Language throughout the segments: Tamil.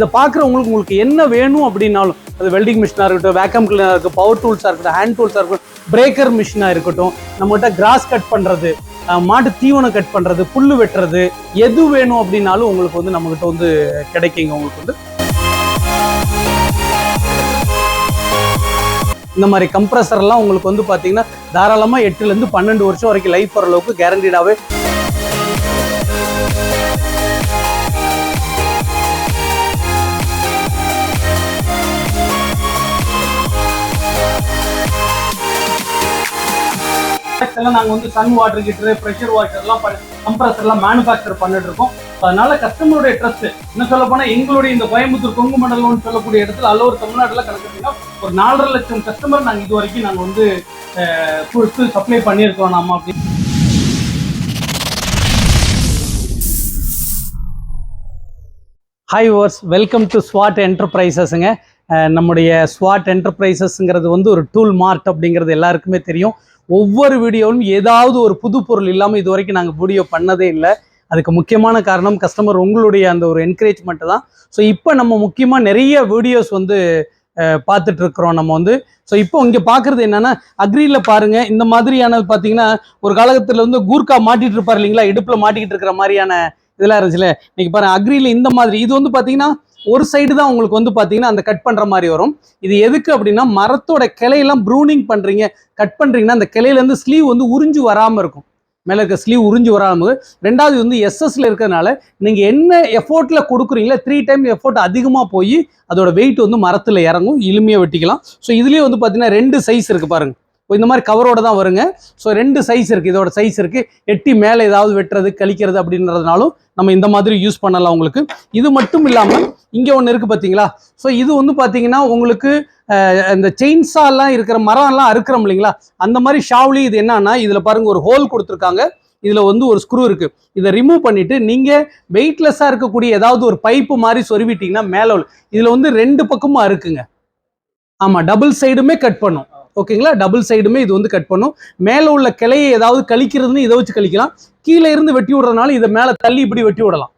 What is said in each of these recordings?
இதை பார்க்குறவங்களுக்கு உங்களுக்கு என்ன வேணும் அப்படின்னாலும் அது வெல்டிங் மிஷினாக இருக்கட்டும் வேக்கம் கிளீனாக இருக்கட்டும் பவர் டூல்ஸாக இருக்கட்டும் ஹேண்ட் டூல்ஸாக இருக்கட்டும் பிரேக்கர் மிஷினாக இருக்கட்டும் நம்மகிட்ட கிராஸ் கட் பண்ணுறது மாட்டு தீவனம் கட் பண்ணுறது புல் வெட்டுறது எது வேணும் அப்படின்னாலும் உங்களுக்கு வந்து நம்மகிட்ட வந்து கிடைக்குங்க உங்களுக்கு வந்து. இந்த மாதிரி கம்ப்ரஸர்லாம் உங்களுக்கு வந்து பார்த்தீங்கன்னா தாராளமாக எட்டுலேருந்து பன்னெண்டு வருஷம் வரைக்கும் லைஃப் வர அளவுக்கு கேரண்டீடாகவே எல்லாம் நாங்கள் வந்து சன் வாட்டர் ஹீட்டரு ப்ரெஷர் வாட்டர்லாம் கம்ப்ரஸர்லாம் மேனுஃபேக்சர் பண்ணிட்டு இருக்கோம் அதனால கஸ்டமருடைய ட்ரஸ்ட் இன்னும் சொல்ல போனால் எங்களுடைய இந்த கோயம்புத்தூர் கொங்கு மண்டலம்னு சொல்லக்கூடிய இடத்துல அல்ல ஒரு தமிழ்நாட்டில் கணக்குனா ஒரு நாலரை லட்சம் கஸ்டமர் நாங்கள் இது வரைக்கும் நாங்கள் வந்து கொடுத்து சப்ளை பண்ணியிருக்கோம் நாம அப்படின்னு. ஹாய் ஓர்ஸ் வெல்கம் டு ஸ்வாட் என்டர்பிரைசஸுங்க நம்முடைய ஸ்வாட் என்டர்பிரைசஸ்ங்கிறது வந்து ஒரு டூல் மார்ட் அப்படிங்கிறது எல்லாருக்குமே தெரியும். ஒவ்வொரு வீடியோவும் ஏதாவது ஒரு புது பொருள் இல்லாமல் இது வரைக்கும் நாங்கள் வீடியோ பண்ணதே இல்லை. அதுக்கு முக்கியமான காரணம் கஸ்டமர் உங்களுடைய அந்த ஒரு என்கரேஜ்மெண்ட் தான். ஸோ இப்போ நம்ம முக்கியமாக நிறைய வீடியோஸ் வந்து பார்த்துட்டு இருக்கிறோம் நம்ம வந்து. ஸோ இப்போ இங்கே பார்க்குறது என்னன்னா அக்ரியில் பாருங்க இந்த மாதிரியானது பார்த்தீங்கன்னா ஒரு காலகட்டத்தில் வந்து கூர்க்கா மாட்டிட்டு இருப்பார் இல்லைங்களா? இடுப்பில் மாட்டிக்கிட்டு இருக்கிற மாதிரியான இதெல்லாம் இருந்துச்சுல. இன்னைக்கு பாருங்க அக்ரியில் இந்த மாதிரி இது வந்து பார்த்தீங்கன்னா ஒரு சைடு தான் உங்களுக்கு வந்து பார்த்தீங்கன்னா அந்த கட் பண்ணுற மாதிரி வரும். இது எதுக்கு அப்படின்னா மரத்தோட கிளையெல்லாம் ப்ரூனிங் பண்ணுறீங்க கட் பண்ணுறீங்கன்னா அந்த கிளையிலேருந்து ஸ்லீவ் வந்து உறிஞ்சு வராமல் இருக்கும். மேலே இருக்க ஸ்லீவ் உறிஞ்சு வராமல் ரெண்டாவது வந்து எஸ்எஸ்ல இருக்கிறதுனால நீங்கள் என்ன எஃபோர்ட்டில் கொடுக்குறீங்களோ த்ரீ டைம் எஃபோர்ட் அதிகமாக போய் அதோட வெயிட் வந்து மரத்தில் இறங்கும். எளிமையாக வெட்டிக்கலாம். ஸோ இதுலேயே வந்து பார்த்தீங்கன்னா ரெண்டு சைஸ் இருக்குது பாருங்க. இந்த மாதிரி கவரோட தான் வருங்க. ஸோ ரெண்டு சைஸ் இருக்குது இதோட சைஸ் இருக்குது எட்டி மேலே ஏதாவது வெட்டுறது கழிக்கிறது அப்படின்றதுனாலும் நம்ம இந்த மாதிரி யூஸ் பண்ணலாம் உங்களுக்கு. இது மட்டும் இல்லாமல் இங்கே ஒன்று இருக்குது பார்த்தீங்களா ஸோ இது வந்து பார்த்தீங்கன்னா உங்களுக்கு இந்த செயின்ஸாலாம் இருக்கிற மரம்லாம் அறுக்கிறோம் இல்லைங்களா? அந்த மாதிரி ஷாவ்லி இது என்னன்னா இதில் பாருங்கள் ஒரு ஹோல் கொடுத்துருக்காங்க. இதில் வந்து ஒரு ஸ்க்ரூ இருக்குது இதை ரிமூவ் பண்ணிவிட்டு நீங்கள் வெயிட்லெஸ்ஸாக இருக்கக்கூடிய ஏதாவது ஒரு பைப்பு மாதிரி சொருவிட்டிங்கன்னா மேலே இதில் வந்து ரெண்டு பக்கமும் அறுக்குங்க. ஆமாம் டபுள் சைடுமே கட் பண்ணும். ஓகேங்களா டபுள் சைடுமே இது வந்து கட் பண்ணும். மேலே உள்ள கிளையை ஏதாவது கழிக்கிறதுன்னு இதை வச்சு கழிக்கலாம். கீழே இருந்து வெட்டி விடுறதுனால இதை மேலே தள்ளி இப்படி வெட்டி விடலாம்.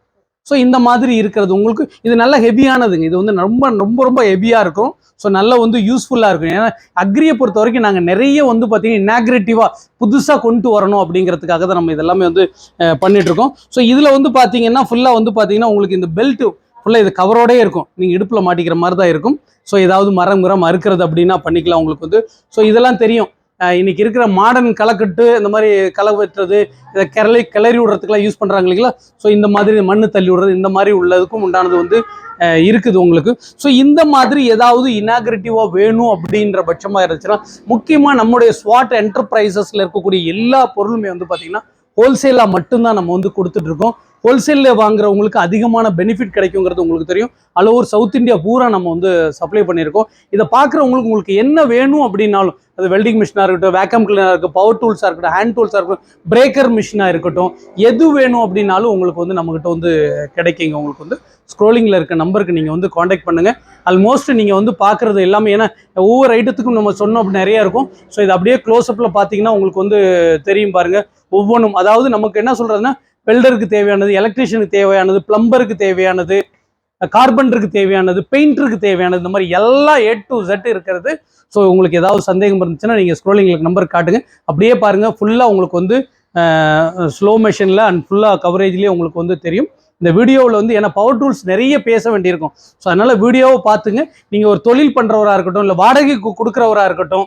ஸோ இந்த மாதிரி இருக்கிறது உங்களுக்கு இது நல்ல ஹெவியானதுங்க இது வந்து ரொம்ப ரொம்ப ரொம்ப ஹெவியாக இருக்கும். ஸோ நல்ல வந்து யூஸ்ஃபுல்லாக இருக்கும். ஏன்னா அக்ரியை பொறுத்த வரைக்கும் நாங்கள் நிறைய வந்து பார்த்தீங்கன்னா இனாக்ரேட்டிவாக புதுசாக கொண்டு வரணும் அப்படிங்கிறதுக்காக தான் நம்ம இதெல்லாமே வந்து பண்ணிகிட்ருக்கோம் ஸோ இதில் வந்து பார்த்தீங்கன்னா ஃபுல்லாக வந்து பார்த்தீங்கன்னா உங்களுக்கு இந்த பெல்ட்டு ஃபுல்லாக இது கவரோடே இருக்கும். நீங்கள் இடுப்பில் மாட்டிக்கிற மாதிரி தான் இருக்கும். ஸோ ஏதாவது மரம் மரம் அறுக்கிறது அப்படின்னா பண்ணிக்கலாம் உங்களுக்கு வந்து. ஸோ இதெல்லாம் தெரியும். இன்னைக்கு இருக்கிற மாடர்ன் களைக்கட்டு இந்த மாதிரி களை வெட்டுறது இதை கிளறி கிளறி விடுறதுக்கெல்லாம் யூஸ் பண்ணுறாங்க இல்லைங்களா? ஸோ இந்த மாதிரி மண் தள்ளி விடுறது இந்த மாதிரி உள்ளதுக்கும் உண்டானது வந்து இருக்குது உங்களுக்கு. ஸோ இந்த மாதிரி ஏதாவது இனாகிரேட்டிவாக வேணும் அப்படின்ற பட்சமாக இருந்துச்சுன்னா முக்கியமாக நம்முடைய ஸ்வாட் என்டர்பிரைசஸில் இருக்கக்கூடிய எல்லா பொருளுமே வந்து பார்த்திங்கன்னா ஹோல்சேலாக மட்டும்தான் நம்ம வந்து கொடுத்துட்ருக்கோம். ஹோல்சேலில் வாங்குறவங்களுக்கு அதிகமான பெனிஃபிட் கிடைக்குங்கிறது உங்களுக்கு தெரியும். ஆல் சவுத் இந்தியா பூரா நம்ம வந்து சப்ளை பண்ணியிருக்கோம். இதை பார்க்குறவங்களுக்கு உங்களுக்கு என்ன வேணும் அப்படின்னாலும் அது வெல்டிங் மிஷினாக இருக்கட்டும் வேக்கம் கிளீனாக இருக்கட்டும் பவர் டூல்ஸாக இருக்கட்டும் ஹேண்ட் டூல்ஸாக இருக்கட்டும் பிரேக்கர் மிஷினாக இருக்கட்டும் எது வேணும் அப்படின்னாலும் உங்களுக்கு வந்து நம்மக்கிட்ட வந்து கிடைக்குங்க. உங்களுக்கு வந்து ஸ்க்ரோலிங்கில் இருக்க நம்பருக்கு நீங்கள் வந்து காண்டாக்ட் பண்ணுங்கள் ஆல்மோஸ்ட் நீங்கள் வந்து பார்க்குறது எல்லாமே ஏன்னா ஒவ்வொரு ஐட்டத்துக்கும் நம்ம சொன்னோம் அப்படி நிறையா இருக்கும். ஸோ இது அப்படியே க்ளோஸ்அப்பில் பார்த்தீங்கன்னா உங்களுக்கு வந்து தெரியும் பாருங்கள் ஒவ்வொன்றும் அதாவது நமக்கு என்ன சொல்கிறதுன்னா வெல்டருக்கு தேவையானது எலக்ட்ரீஷியனுக்கு தேவையானது பிளம்பருக்கு தேவையானது கார்பெண்டருக்கு தேவையானது பெயிண்டருக்கு தேவையானது இந்த மாதிரி எல்லா ஏ டு ஜெட் இருக்கிறது. ஸோ உங்களுக்கு ஏதாவது சந்தேகம் இருந்துச்சுன்னா நீங்கள் ஸ்க்ரோலிங்களுக்கு நம்பர் காட்டுங்க. அப்படியே பாருங்கள் ஃபுல்லாக உங்களுக்கு வந்து ஸ்லோ மெஷினில் அண்ட் ஃபுல்லாக கவரேஜ்லேயே உங்களுக்கு வந்து தெரியும். இந்த வீடியோவில் வந்து ஏன்னா பவர் டூல்ஸ் நிறைய பேச வேண்டியிருக்கும். ஸோ அதனால் வீடியோவை பார்த்துங்க. நீங்கள் ஒரு தொழில் பண்ணுறவராக இருக்கட்டும் இல்லை வாடகைக்கு கொடுக்குறவராக இருக்கட்டும்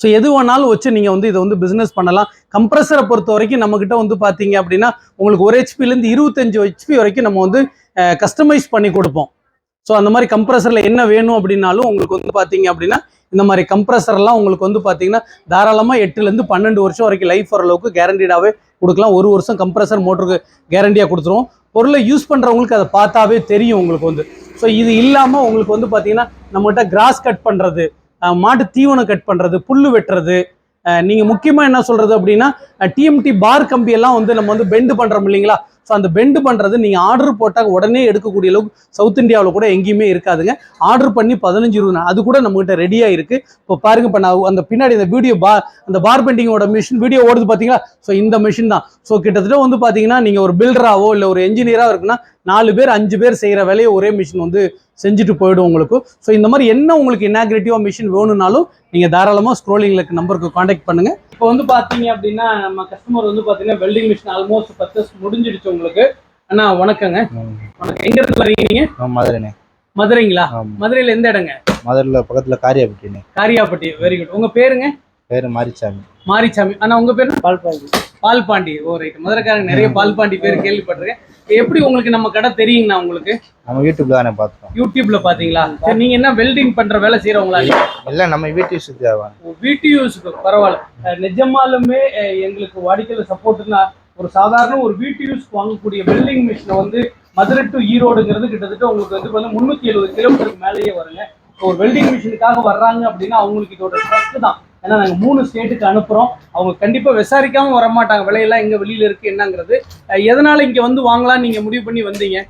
ஸோ எது வேணாலும் வச்சு நீங்கள் வந்து இதை வந்து பிஸ்னஸ் பண்ணலாம். கம்ப்ரஸரை பொறுத்த வரைக்கும் நம்மக்கிட்ட வந்து பார்த்தீங்க அப்படின்னா உங்களுக்கு ஒரு ஹெச்பிலேருந்து இருபத்தஞ்சு ஹெச்பி வரைக்கும் நம்ம வந்து கஸ்டமைஸ் பண்ணி கொடுப்போம். ஸோ அந்த மாதிரி கம்ப்ரஸரில் என்ன வேணும் அப்படின்னாலும் உங்களுக்கு வந்து பார்த்தீங்க அப்படின்னா இந்த மாதிரி கம்ப்ரஸர்லாம் உங்களுக்கு வந்து பார்த்தீங்கன்னா தாராளமாக எட்டுலேருந்து பன்னெண்டு வருஷம் வரைக்கும் லைஃப் வர அளவுக்கு கேரண்டீடாகவே கொடுக்கலாம். ஒரு வருஷம் கம்ப்ரஸர் மோட்டருக்கு கேரண்டியாக கொடுத்துருவோம். பொருளை யூஸ் பண்ணுறவங்களுக்கு அதை பார்த்தாவே தெரியும் உங்களுக்கு வந்து. ஸோ இது இல்லாமல் உங்களுக்கு வந்து பார்த்தீங்கன்னா நம்மகிட்ட கிராஸ் கட் பண்ணுறது மாட்டு தீவனம் கட் பண்ணுறது புல்லு வெட்டுறது நீங்கள் முக்கியமாக என்ன சொல்கிறது அப்படின்னா டிஎம்டி பார் கம்பியெல்லாம் வந்து நம்ம வந்து பெண்டு பண்ணுறோம் இல்லைங்களா? ஸோ அந்த பெண்டு பண்ணுறது நீங்கள் ஆர்டர் போட்டால் உடனே எடுக்கக்கூடிய அளவுக்கு சவுத் இந்தியாவில் கூட எங்கேயுமே இருக்காதுங்க. ஆர்டர் பண்ணி பதினஞ்சு இருபது அது கூட நம்மகிட்ட ரெடியாக இருக்குது இப்போ பாருங்க இப்போ நான் அந்த பின்னாடி இந்த வீடியோ பா அந்த பார் பெண்டிங்கோட மிஷின் வீடியோ ஓடுது பார்த்தீங்களா ஸோ இந்த மிஷின் தான். ஸோ கிட்டத்தட்ட வந்து பார்த்தீங்கன்னா நீங்கள் ஒரு பில்டராவோ இல்லை ஒரு என்ஜினியராக இருக்குன்னா நாலு பேர் அஞ்சு பேர் செய்கிற வேலையை ஒரே மிஷின் வந்து செஞ்சுட்டு போயிடும் உங்களுக்கு. ஸோ இந்த மாதிரி என்ன உங்களுக்கு இன்னாகிரேட்டிவாக மிஷின் வேணும்னாலும் நீங்கள் தாராளமாக ஸ்க்ரோலிங்கில் நம்பருக்கு காண்டாக்ட் பண்ணுங்கள் இப்போ வந்து பார்த்தீங்க அப்படின்னா நம்ம கஸ்டமர் வந்து பார்த்தீங்கன்னா வெல்டிங் மிஷின் ஆல்மோஸ்ட் பர்ச்சேஸ் முடிஞ்சிடுச்சு உங்களுக்கு. அண்ணா வணக்கங்க. வணக்கம். எங்க இருந்து வரீங்க மதுரைண்ணே. மதுரைங்களா? மதுரையில எந்த இடங்க? மதுரையில் பக்கத்தில் காரியாபட்டிண்ணே. காரியாப்பட்டி வெரி குட் உங்க பேருங்க? பேர் மாரிச்சாமி. மாரிசாமி அண்ணா உங்க பேர்? பால்பாண்டி. பால்பாண்டி. ஓ ரைட் மதுரைக்காரங்க நிறைய பால்பாண்டி பேர் கேள்விப்பட்டிருக்கேன். எப்படி உங்களுக்கு நம்ம கடை தெரியுங்கண்ணா உங்களுக்கு? நம்ம யூடியூப்ல தானே பார்த்தோம் யூடியூப்ல பாத்தீங்களா சரி நீங்க என்ன வெல்டிங் பண்ற வேலை செய்யறவங்களா எல்லாம் நம்ம வீட்டு யூஸ் தேவை வீட்டு யூஸுக்கு பரவாயில்ல. நிஜமாலுமே எங்களுக்கு வாடிக்கையில் சப்போர்ட்னா ஒரு சாதாரண ஒரு வீட்டு யூஸ்க்கு வாங்கக்கூடிய வெல்டிங் மிஷினை வந்து மதுரை டு ஈரோடுங்கிறது கிட்டத்தட்ட உங்களுக்கு வந்து முந்நூற்றி எழுபது கிலோமீட்டருக்கு மேலேயே வருங்க. ஒரு வெல்டிங் மிஷினுக்காக வர்றாங்க அப்படின்னா அவங்களுக்கு இதோட ட்ரஸ்ட் தான். ஏன்னா நாங்கள் மூணு ஸ்டேட்டுக்கு அனுப்புகிறோம் அவங்க கண்டிப்பாக விசாரிக்காம வர மாட்டாங்க விலையெல்லாம் எங்கே வெளியில் இருக்குது என்னங்கிறது. எதனால இங்கே வந்து வாங்கலாம் நீங்கள் முடிவு பண்ணி வந்தீங்க?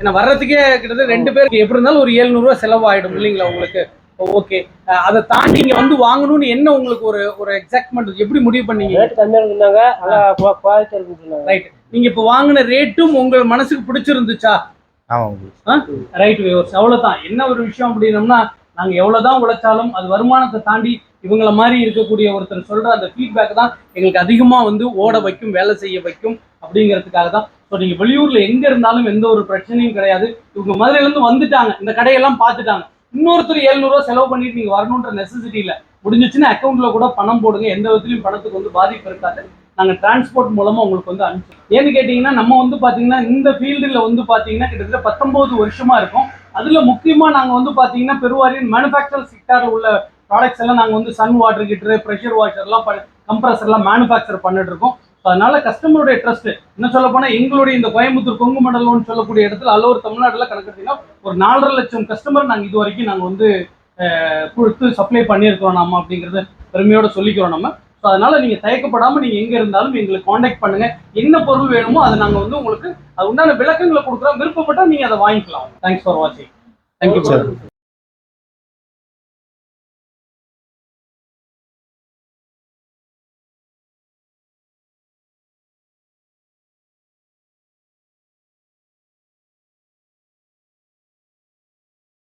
ஏன்னா வர்றதுக்கே கிட்டத்தட்ட ரெண்டு பேருக்கு எப்படி இருந்தாலும் ஒரு ஏழ்நூறுவா செலவாயிடும் இல்லைங்களா உங்களுக்கு? ஓகே அதை தாண்டி இங்க வந்து வாங்கணும்னு என்ன உங்களுக்கு ஒரு ஒரு எக்ஸாக்ட்மெண்ட் எப்படி முடிவு பண்ணீங்க? ரேட் கம்மியா ரைட் நீங்க இப்ப வாங்கின ரேட்டும் உங்க மனசுக்கு பிடிச்சிருந்துச்சா? ரைட் வியூவர்ஸ் அவ்வளவுதான். என்ன ஒரு விஷயம் அப்படின்னம்னா நாங்க எவ்வளவுதான் உழைச்சாலும் அது வருமானத்தை தாண்டி இவங்கள மாதிரி இருக்கக்கூடிய ஒருத்தர் சொல்ற அந்த ஃபீட்பேக் தான் எங்களுக்கு அதிகமா வந்து ஓட வைக்கும் வேலை செய்ய வைக்கும் அப்படிங்கிறதுக்காக தான். ஸோ நீங்க வெளியூர்ல எங்க இருந்தாலும் எந்த ஒரு பிரச்சனையும் கிடையாது. இவங்க மதுரையிலேருந்து வந்துட்டாங்க. இந்த கடையெல்லாம் பார்த்துட்டாங்க. இன்னொருத்தர் 700 ரூபா செலவு பண்ணிட்டு நீங்க வரணுன்ற நெசசிட்டி இல்ல முடிஞ்சிச்சுன்னா அக்கௌண்ட்டில் கூட பணம் போடுங்க. எந்த விதத்துலையும் பணத்துக்கு வந்து பாதிப்பு இருக்காது. நாங்கள் டிரான்ஸ்போர்ட் மூலமாக உங்களுக்கு வந்து அனுப்பிச்சோம் ஏன்னு கேட்டிங்கன்னா நம்ம வந்து பார்த்தீங்கன்னா இந்த ஃபீல்டில் வந்து பார்த்தீங்கன்னா கிட்டத்தட்ட பத்தொம்போது வருஷமாக இருக்கும். அதில் முக்கியமாக நாங்கள் வந்து பார்த்தீங்கன்னா பெருவாரியின் மேனுஃபேக்சர் செக்டாரில் உள்ள ப்ராடக்ட்ஸ் எல்லாம் நாங்கள் வந்து சன் வாட்டர் கிட்டரு ப்ரெஷர் வாஷர்லாம் கம்ப்ரஸர்லாம் மேனுஃபேக்சர் பண்ணிட்டு இருக்கோம். அதனால கஸ்டமருடைய ட்ரஸ்ட் என்ன சொல்ல போனால் எங்களுடைய இந்த கோயம்புத்தூர் கொங்கு மண்டலம்னு சொல்லக்கூடிய இடத்துல அல்ல ஒரு தமிழ்நாட்டில் கணக்கெடுத்தீங்கன்னா ஒரு நாலரை லட்சம் கஸ்டமர் நாங்கள் இது வரைக்கும் நாங்கள் வந்து கொடுத்து சப்ளை பண்ணியிருக்கிறோம் நம்ம அப்படிங்கிறத பெருமையோட சொல்லிக்கிறோம் நம்ம. ஸோ அதனால நீங்க தயக்கப்படாம நீங்க எங்க இருந்தாலும் எங்களுக்கு காண்டாக்ட் பண்ணுங்க. என்ன பொருள் வேணுமோ அதை நாங்க வந்து உங்களுக்கு அது உண்டான விளக்கங்களை கொடுக்குறோம். விருப்பப்பட்டா நீங்க அதை வாங்கிக்கலாம். தேங்க்ஸ் ஃபார் வாட்சிங் தேங்க்யூ